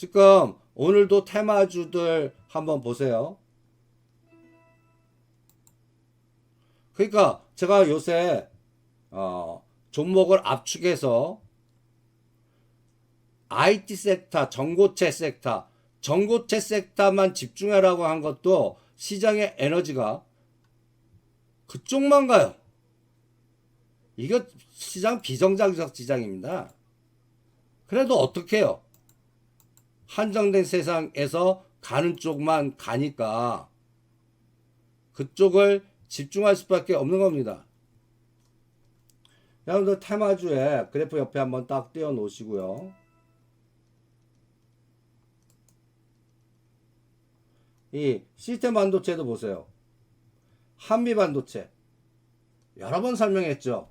지금 오늘도 테마주들 한번 보세요. 그러니까 제가 요새 어, 종목을 압축해서 IT 섹터, 전고체 섹터, 전고체 섹터만 집중하라고 한 것도 시장의 에너지가 그쪽만 가요. 이거 시장 비정상적 시장입니다. 그래도 어떻게 해요? 한정된 세상에서 가는 쪽만 가니까 그쪽을 집중할 수밖에 없는 겁니다. 여러분들 테마주에 그래프 옆에 한번 딱 띄워 놓으시고요. 이 시스템 반도체도 보세요. 한미 반도체. 여러 번 설명했죠.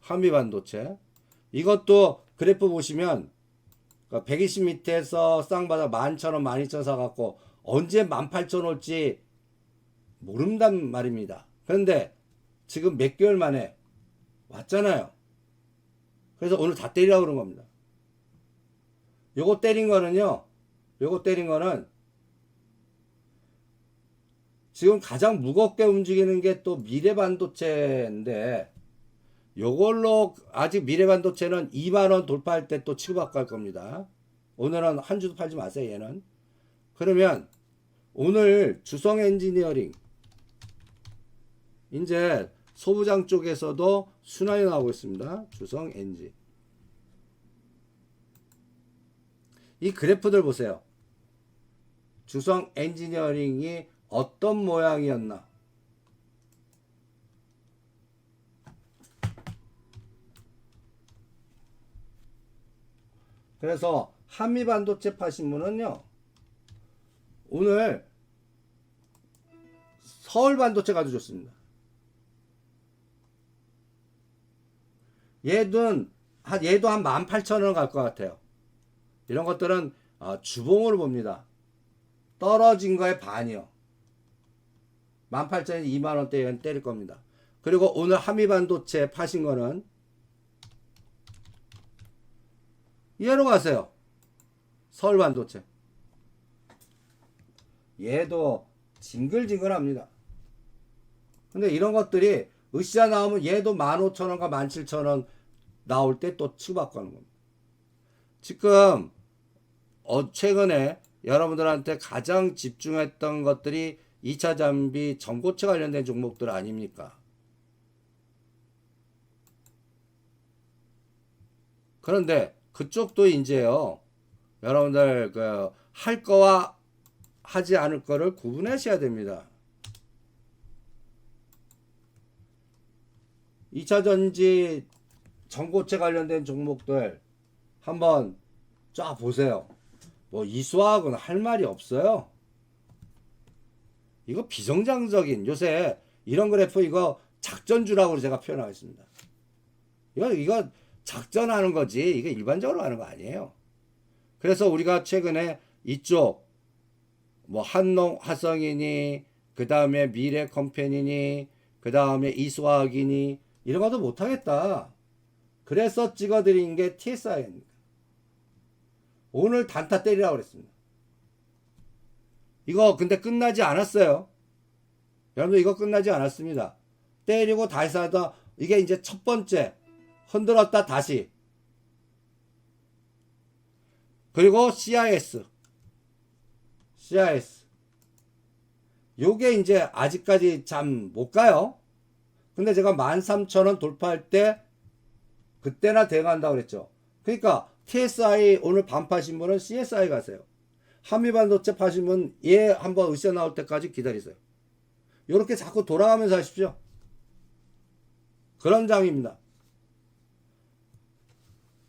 한미 반도체. 이것도 그래프 보시면 120 밑에서 쌍바닥 11,000원, 12,000원 사갖고 언제 18,000원 올지 모른단 말입니다. 그런데 지금 몇 개월 만에 왔잖아요. 그래서 오늘 다 때리라고 그런 겁니다. 요거 때린 거는요, 요거 때린 거는 지금 가장 무겁게 움직이는 게 또 미래 반도체인데 요걸로 아직 미래 반도체는 2만 원 돌파할 때 또 치고받고 할 겁니다. 오늘은 한 주도 팔지 마세요, 얘는. 그러면 오늘 주성 엔지니어링 이제 소부장 쪽에서도 순환이 나오고 있습니다. 주성 엔지. 이 그래프들 보세요. 주성 엔지니어링이 어떤 모양이었나? 그래서 한미 반도체 파신 분은요. 오늘 서울 반도체 가도 좋습니다. 얘는 한 얘도 한 18,000원 갈 것 같아요. 이런 것들은 어, 주봉으로 봅니다. 떨어진 거의 반이요. 18,000원 2만 원대 때릴 겁니다. 그리고 오늘 한미 반도체 파신 거는 얘로 가세요. 서울 반도체. 얘도 징글징글합니다. 근데 이런 것들이 으쌰 나오면 얘도 15,000원과 17,000원 나올 때 또 치고받고 하는 겁니다. 지금 어 최근에 여러분들한테 가장 집중했던 것들이 2차 장비 전고체 관련된 종목들 아닙니까? 그런데 그쪽도 이제요. 여러분들 그 할 거와 하지 않을 거를 구분하셔야 됩니다. 2차 전지 전고체 관련된 종목들 한번 쫙 보세요. 뭐 이수학은 할 말이 없어요. 이거 비정상적인 요새 이런 그래프 이거 작전주라고 제가 표현하겠습니다. 이거 이거 작전하는 거지 이게 일반적으로 하는 거 아니에요. 그래서 우리가 최근에 이쪽 뭐 한농 화성이니 그 다음에 미래 컴퍼니니 그 다음에 이수학이니 이런 것도 못하겠다. 그래서 찍어드린 게 TSI입니다. 오늘 단타 때리라고 그랬습니다. 이거 근데 끝나지 않았어요. 여러분들 이거 끝나지 않았습니다. 때리고 다시 하다 이게 이제 첫 번째 흔들었다 다시 그리고 CIS CIS 요게 이제 아직까지 참못 가요. 근데 제가 13,000원 돌파할 때 그때나 대응한다고 그랬죠. 그러니까 TSI 오늘 반파신 분은 CSI 가세요. 한미반도체 파신 분얘 한번 으쌰 나올 때까지 기다리세요. 이렇게 자꾸 돌아가면서 하십시오. 그런 장입니다.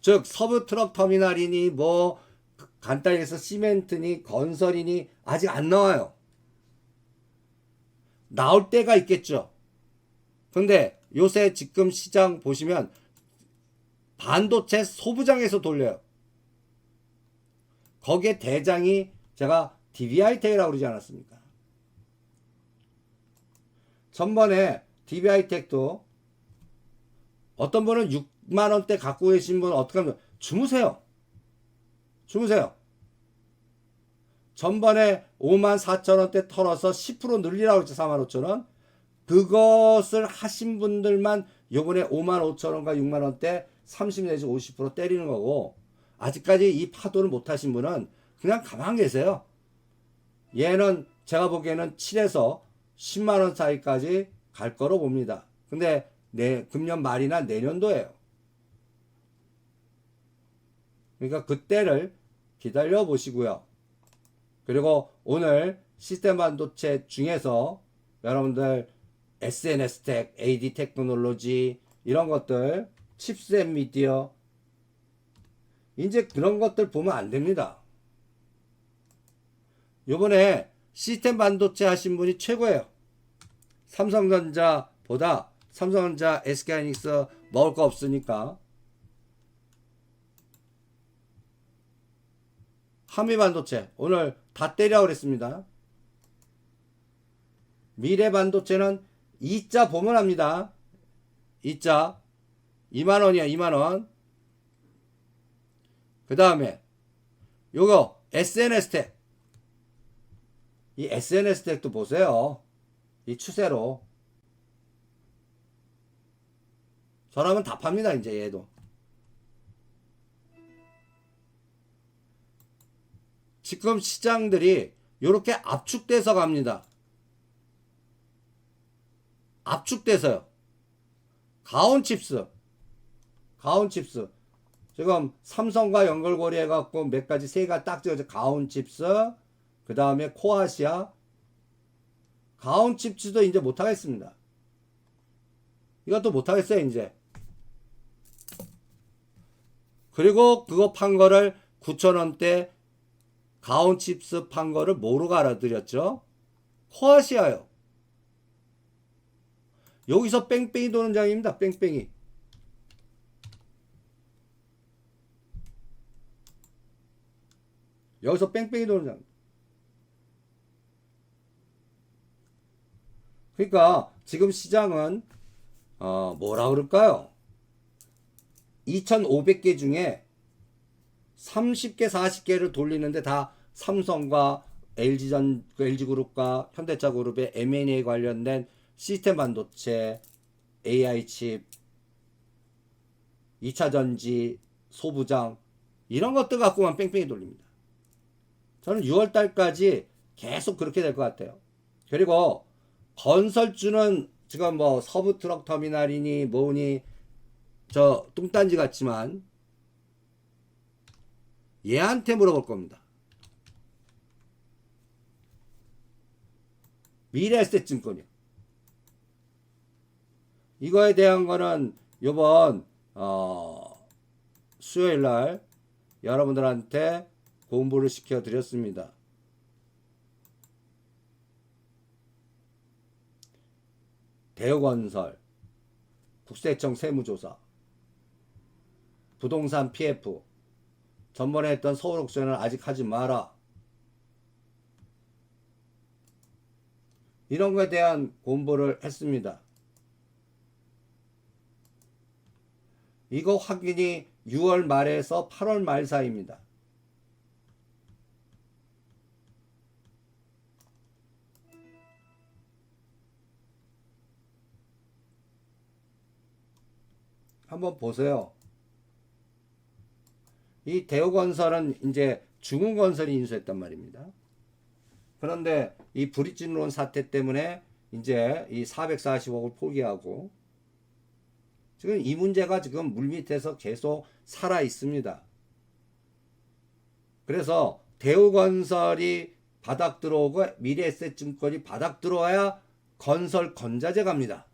즉 서부 트럭 터미널이니 뭐 간단히 해서 시멘트니 건설이니 아직 안 나와요. 나올 때가 있겠죠. 근데 요새 지금 시장 보시면 반도체 소부장에서 돌려요. 거기에 대장이 제가 DBI텍이라고 그러지 않았습니까? 전번에 DBI텍도 어떤 분은 6 만 원대 갖고 계신 분 어떻게 하면 주무세요. 주무세요. 전번에 5만 4천 원대 털어서 10% 늘리라고 했죠. 4만 5천 원. 그것을 하신 분들만 요번에 5만 5천 원과 6만 원대 30 내지 50% 때리는 거고 아직까지 이 파도를 못 하신 분은 그냥 가만 계세요. 얘는 제가 보기에는 7에서 10만 원 사이까지 갈 거로 봅니다. 근데 내 금년 말이나 내년도예요. 그러니까 그때를 기다려 보시고요. 그리고 오늘 시스템 반도체 중에서 여러분들 SNS 텍, AD 테크놀로지 이런 것들, 칩셋 미디어 이제 그런 것들 보면 안 됩니다. 요번에 시스템 반도체 하신 분이 최고예요. 삼성전자보다 삼성전자, SK하이닉스 먹을 거 없으니까 한미 반도체 오늘 다 때려 그랬습니다. 미래 반도체는 2자 보면 합니다. 2자 2만 원이야 2만 원. 그 다음에 요거 SNS 텍. 이 SNS 텍도 보세요. 이 추세로. 저라면 다 팝니다 이제 얘도. 지금 시장들이 이렇게 압축돼서 갑니다. 압축돼서요. 가온칩스. 가온칩스. 지금 삼성과 연결고리 해갖고 몇 가지 세가 딱 지어져. 가온칩스. 그 다음에 코아시아. 가온칩스도 이제 못하겠습니다. 이것도 못하겠어요, 이제. 그리고 그거 판 거를 9천원대 가온칩스 판 거를 뭐로 알아들였죠? 코아시아요. 여기서 뺑뺑이 도는 장입니다. 뺑뺑이. 여기서 뺑뺑이 도는 장. 그러니까 지금 시장은 어 뭐라 그럴까요? 2,500개 중에 30개, 40개를 돌리는데 다 삼성과 LG전, LG그룹과 현대차그룹의 M&A 관련된 시스템 반도체, AI 칩, 2차 전지, 소부장 이런 것들 갖고만 뺑뺑이 돌립니다. 저는 6월 달까지 계속 그렇게 될 것 같아요. 그리고 건설주는 지금 뭐 서부 트럭 터미널이니 뭐니 저 뚱딴지 같지만 얘한테 물어볼 겁니다. 미래에셋증권이요. 이거에 대한 거는 요번 어, 수요일 날 여러분들한테 공부를 시켜 드렸습니다. 대우건설, 국세청 세무조사, 부동산 PF, 전번에 했던 서울 옥션을 아직 하지 마라. 이런 거에 대한 공부를 했습니다. 이거 확인이 6월 말에서 8월 말 사이입니다. 한번 보세요. 이 대우건설은 이제 중흥건설이 인수했단 말입니다. 그런데 이 브릿진론 사태 때문에 이제 이 440억을 포기하고 지금 이 문제가 지금 물밑에서 계속 살아 있습니다. 그래서 대우건설이 바닥 들어오고 미래에셋증권이 바닥 들어와야 건설 건자재 갑니다.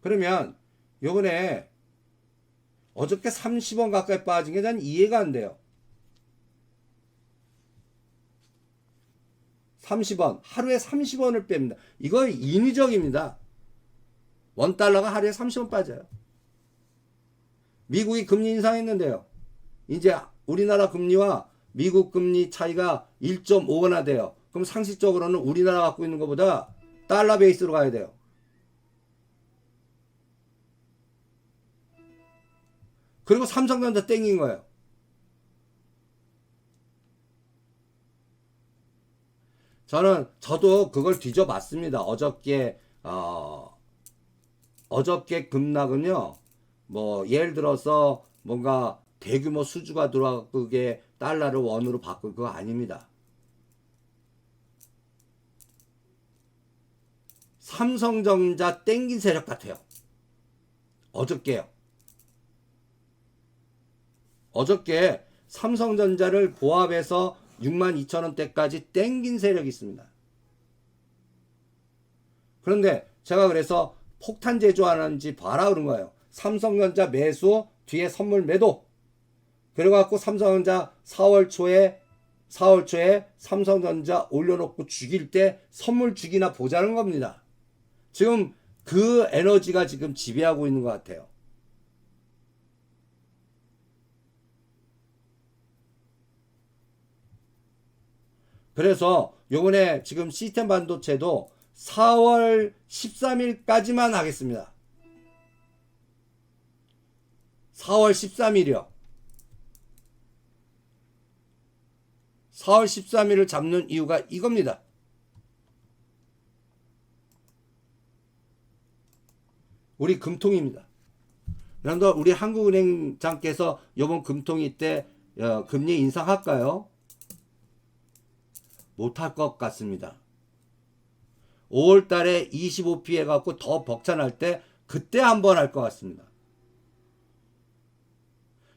그러면 요번에 어저께 30원 가까이 빠진 게 난 이해가 안 돼요. 30원. 하루에 30원을 뺍니다. 이거 인위적입니다. 원 달러가 하루에 30원 빠져요. 미국이 금리 인상했는데요. 이제 우리나라 금리와 미국 금리 차이가 1.5나 돼요. 그럼 상식적으로는 우리나라 갖고 있는 것보다 달러 베이스로 가야 돼요. 그리고 삼성전자 땡긴 거예요. 저는 저도 그걸 뒤져봤습니다. 어저께 어 어저께 급락은요. 뭐 예를 들어서 뭔가 대규모 수주가 들어와 그게 달러를 원으로 바꾼 그거 아닙니다. 삼성전자 땡긴 세력 같아요. 어저께요. 어저께 삼성전자를 보합해서 6만 2천 원대까지 땡긴 세력이 있습니다. 그런데 제가 그래서 폭탄 제조하는지 봐라 그런 거예요. 삼성전자 매수 뒤에 선물 매도. 그래갖고 삼성전자 4월 초에 4월 초에 삼성전자 올려놓고 죽일 때 선물 주기나 보자는 겁니다. 지금 그 에너지가 지금 지배하고 있는 것 같아요. 그래서 요번에 지금 시스템 반도체도 4월 13일까지만 하겠습니다. 4월 13일이요. 4월 13일을 잡는 이유가 이겁니다. 우리 금통입니다. 여러분들 우리 한국은행장께서 이번 금통이 때 어, 금리 인상할까요? 못할 것 같습니다. 5월 달에 25p 해갖고 더 벅찬할 때 그때 한번 할 것 같습니다.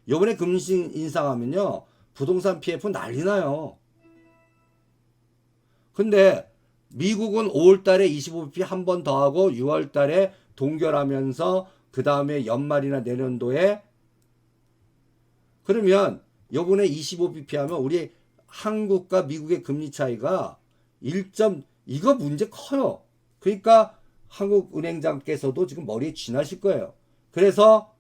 요번에 금리 인상하면요. 부동산 PF 난리 나요. 근데 미국은 5월 달에 25p 한번 더 하고 6월 달에 동결하면서 그 다음에 연말이나 내년도에 그러면 요번에 25bp 하면 우리 한국과 미국의 금리 차이가 1점 이거 문제 커요. 그러니까 한국 은행장께서도 지금 머리에 쥐나실 거예요. 그래서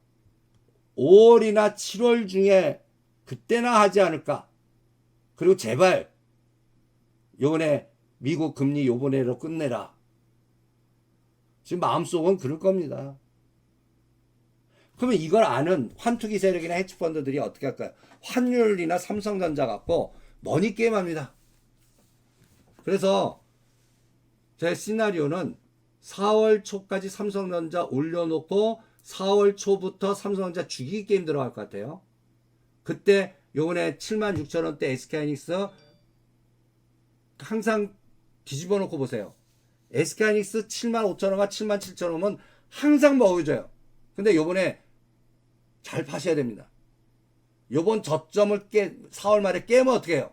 5월이나 7월 중에 그때나 하지 않을까. 그리고 제발 요번에 미국 금리 요번에로 끝내라. 지금 마음속은 그럴 겁니다. 그러면 이걸 아는 환투기 세력이나 헤지펀드들이 어떻게 할까요? 환율이나 삼성전자 갖고 머니 게임 합니다. 그래서 제 시나리오는 4월 초까지 삼성전자 올려놓고 4월 초부터 삼성전자 죽이기 게임 들어갈 것 같아요. 그때 요번에 7만 6천 원대 SK하이닉스 항상 뒤집어 놓고 보세요. SK하이닉스 7만 5천 원과 7만 7천 원은 항상 먹어줘요. 근데 요번에 잘 파셔야 됩니다. 요번 저점을 깨 4월 말에 깨면 어떻게 해요?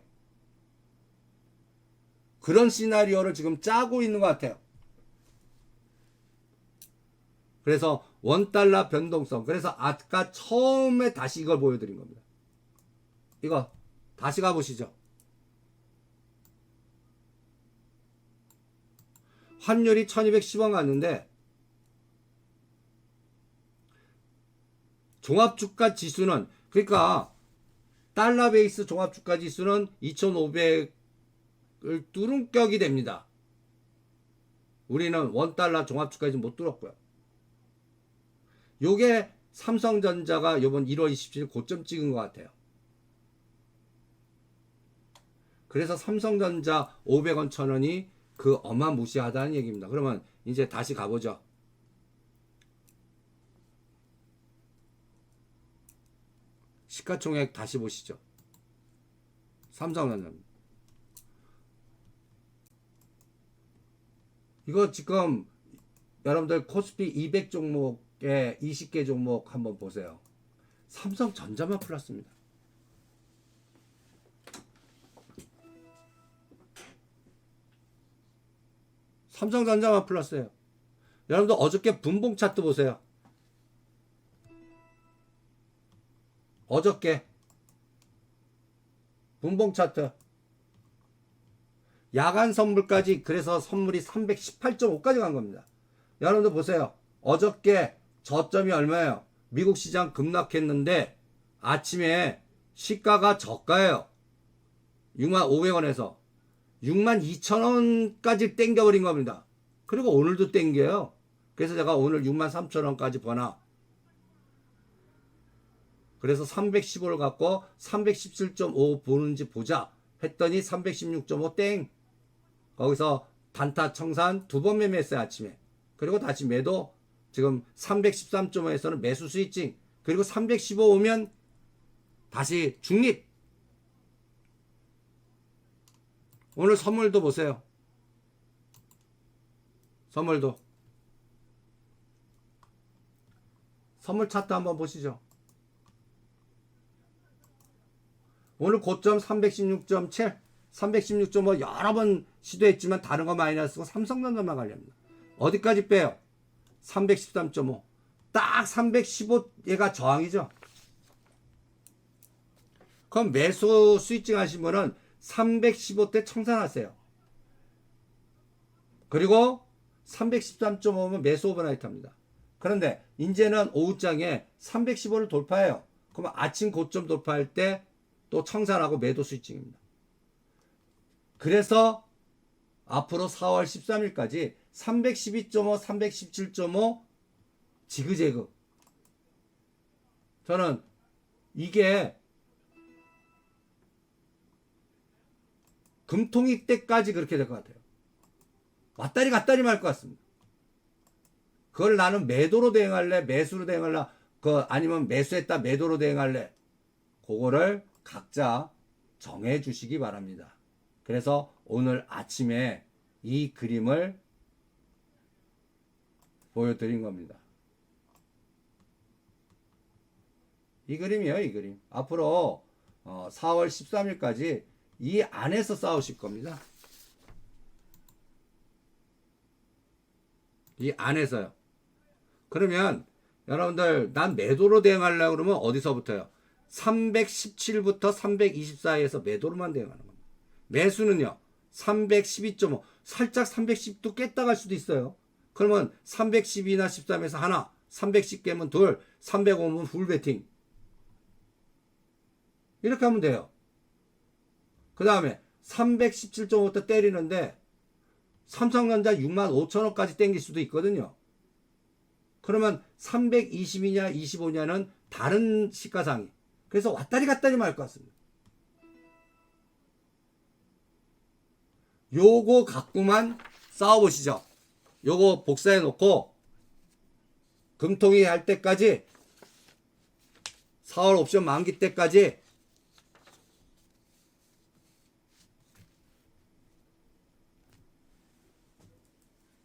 그런 시나리오를 지금 짜고 있는 것 같아요. 그래서 원달러 변동성. 그래서 아까 처음에 다시 이걸 보여드린 겁니다. 이거 다시 가보시죠. 환율이 1210원 갔는데 종합주가 지수는 그러니까 달러 베이스 종합 주가 지수는 2500을 뚫은 격이 됩니다. 우리는 원달러 종합 주가 지수 못 뚫었고요. 요게 삼성전자가 이번 1월 27일 고점 찍은 것 같아요. 그래서 삼성전자 500원, 1000원이 그 어마무시하다는 얘기입니다. 그러면 이제 다시 가보죠. 시가총액 다시 보시죠. 삼성전자. 이거 지금 여러분들 코스피 200 종목에 20개 종목 한번 보세요. 삼성전자만 플러스입니다. 삼성전자만 플러스예요. 여러분들 어저께 분봉 차트 보세요. 어저께 분봉 차트 야간 선물까지 그래서 선물이 318.5까지 간 겁니다. 여러분들 보세요. 어저께 저점이 얼마예요? 미국 시장 급락했는데 아침에 시가가 저가예요. 6만 500원에서 6만 2천 원까지 땡겨버린 겁니다. 그리고 오늘도 땡겨요. 그래서 제가 오늘 6만 3천 원까지 버나. 그래서 315를 갖고 317.5 보는지 보자 했더니 316.5 땡. 거기서 단타 청산 두 번 매매했어요 아침에. 그리고 다시 매도 지금 313.5에서는 매수 스위칭 그리고 315 오면 다시 중립. 오늘 선물도 보세요. 선물도. 선물 차트 한번 보시죠. 오늘 고점 316.7, 316.5 여러 번 시도했지만 다른 거 마이너스고 삼성전자만 관리합니다. 어디까지 빼요? 313.5. 딱 315 얘가 저항이죠. 그럼 매수 스위칭 하신 분은 315대 청산하세요. 그리고 313.5면 매수 오버나이트 합니다. 그런데 이제는 오후장에 315를 돌파해요. 그러면 아침 고점 돌파할 때 또 청산하고 매도 스위칭입니다. 그래서 앞으로 4월 13일까지 312.5, 317.5 지그재그. 저는 이게 금통이 때까지 그렇게 될 것 같아요. 왔다리 갔다리 말 것 같습니다. 그걸 나는 매도로 대응할래, 매수로 대응할래, 그 아니면 매수했다 매도로 대응할래. 그거를 각자 정해 주시기 바랍니다. 그래서 오늘 아침에 이 그림을 보여드린 겁니다. 이 그림이에요, 이 그림. 앞으로 어, 4월 13일까지 이 안에서 싸우실 겁니다. 이 안에서요. 그러면 여러분들 난 매도로 대응하려고 그러면 어디서부터요? 317부터 324에서 매도로만 대응하는 겁니다. 매수는요. 312.5 살짝 310도 깼다 갈 수도 있어요. 그러면 310이나 13에서 하나, 310 깨면 둘, 305면 풀 베팅. 이렇게 하면 돼요. 그 다음에 317.5도 때리는데 삼성전자 6만 5천원까지 땡길 수도 있거든요. 그러면 320이냐 25냐는 다른 시가상이. 그래서 왔다리 갔다리 말것 같습니다. 요거 갖고만 싸워보시죠. 요거 복사해 놓고 금통위 할 때까지 4월 옵션 만기 때까지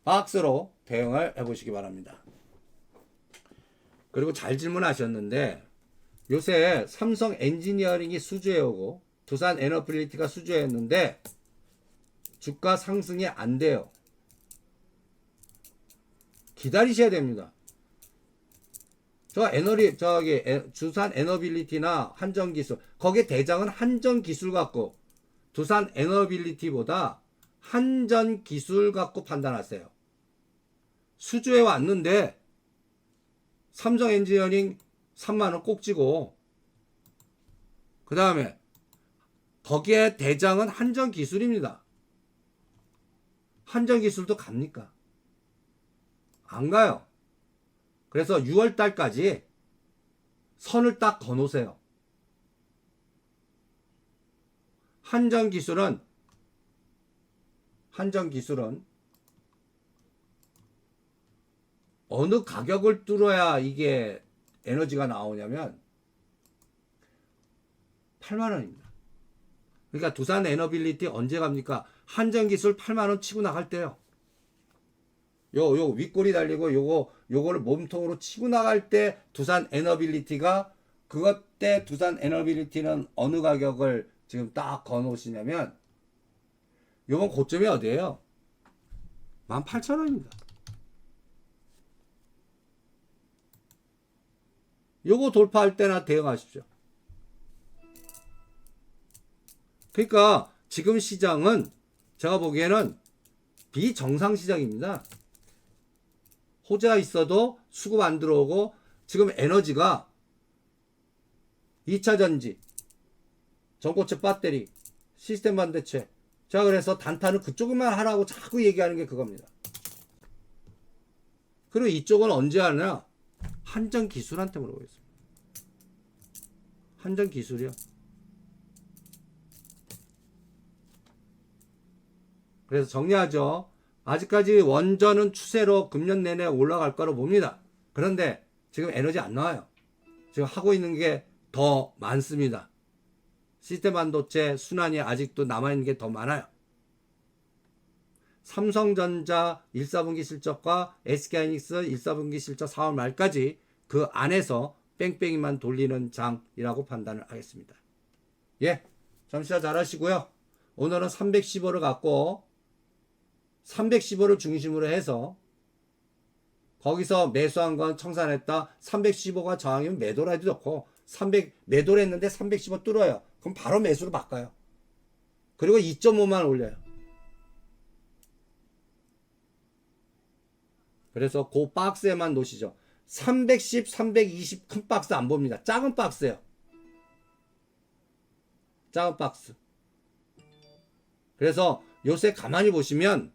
박스로 대응을 해보시기 바랍니다. 그리고 잘 질문하셨는데 요새 삼성 엔지니어링이 수주해 오고 두산 에너빌리티가 수주했는데 주가 상승이 안 돼요. 기다리셔야 됩니다. 저 에너리 저기 에, 두산 에너빌리티나 한전기술 거기에 대장은 한전기술 갖고 두산 에너빌리티보다 한전기술 갖고 판단하세요. 수주해 왔는데 삼성 엔지니어링 3만 원 꼭지고 그 다음에 거기에 대장은 한전 기술입니다. 한전 기술도 갑니까? 안 가요. 그래서 6월 달까지 선을 딱 거놓으세요. 한전 기술은 한전 기술은 어느 가격을 뚫어야 이게 에너지가 나오냐면 8만 원입니다. 그러니까 두산 에너빌리티 언제 갑니까? 한전기술 8만 원 치고 나갈 때요. 요, 요 윗골이 달리고 요거, 요거를 몸통으로 치고 나갈 때 두산 에너빌리티가 그것 때 두산 에너빌리티는 어느 가격을 지금 딱 거놓으시냐면 요번 고점이 어디예요? 18,000원입니다. 요거 돌파할 때나 대응하십시오. 그러니까 지금 시장은 제가 보기에는 비정상 시장입니다. 호재가 있어도 수급 안 들어오고 지금 에너지가 2차 전지, 전고체 배터리, 시스템 반도체. 자, 그래서 단타는 그쪽만 하라고 자꾸 얘기하는 게 그겁니다. 그리고 이쪽은 언제 하냐? 한전 기술한테 물어보겠습니다. 한전 기술이요. 그래서 정리하죠. 아직까지 원전은 추세로 금년 내내 올라갈 거로 봅니다. 그런데 지금 에너지 안 나와요. 지금 하고 있는 게 더 많습니다. 시스템 반도체 순환이 아직도 남아있는 게 더 많아요. 삼성전자 1, 4분기 실적과 SK하이닉스 1, 4분기 실적 4월 말까지 그 안에서 뺑뺑이만 돌리는 장이라고 판단을 하겠습니다. 예, 잠시만 잘하시고요. 오늘은 315를 갖고 315를 중심으로 해서 거기서 매수한 건 청산했다. 315가 저항이면 매도라 해도 좋고 300 매도를 했는데 315 뚫어요. 그럼 바로 매수로 바꿔요. 그리고 2.5만 올려요. 그래서 그 박스에만 놓으시죠. 310, 320 큰 박스 안 봅니다. 작은 박스예요. 작은 박스. 그래서 요새 가만히 보시면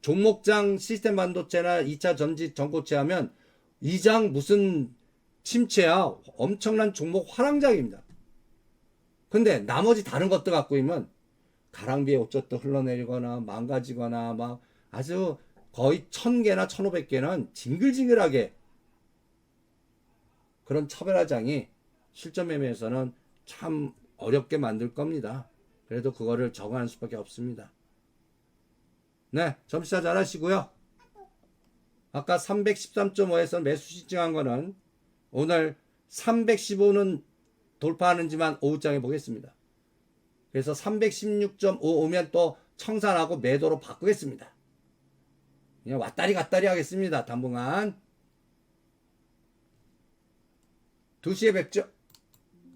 종목장 시스템 반도체나 2차 전지 전고체 하면 이장 무슨 침체야 엄청난 종목 화랑장입니다. 근데 나머지 다른 것들 갖고 있면 가랑비에 어쩌다 흘러내리거나 망가지거나 막 아주 거의 천 개나 천오백 개는 징글징글하게 그런 차별화장이 실전 매매에서는 참 어렵게 만들 겁니다. 그래도 그거를 적응할 수밖에 없습니다. 네, 점수차 잘 하시고요. 아까 313.5에서 매수 신청한 거는 오늘 315는 돌파하는지만 오후장에 보겠습니다. 그래서 316.5 오면 또 청산하고 매도로 바꾸겠습니다. 그냥 왔다리 갔다리 하겠습니다. 당분간 2시에 뵙죠.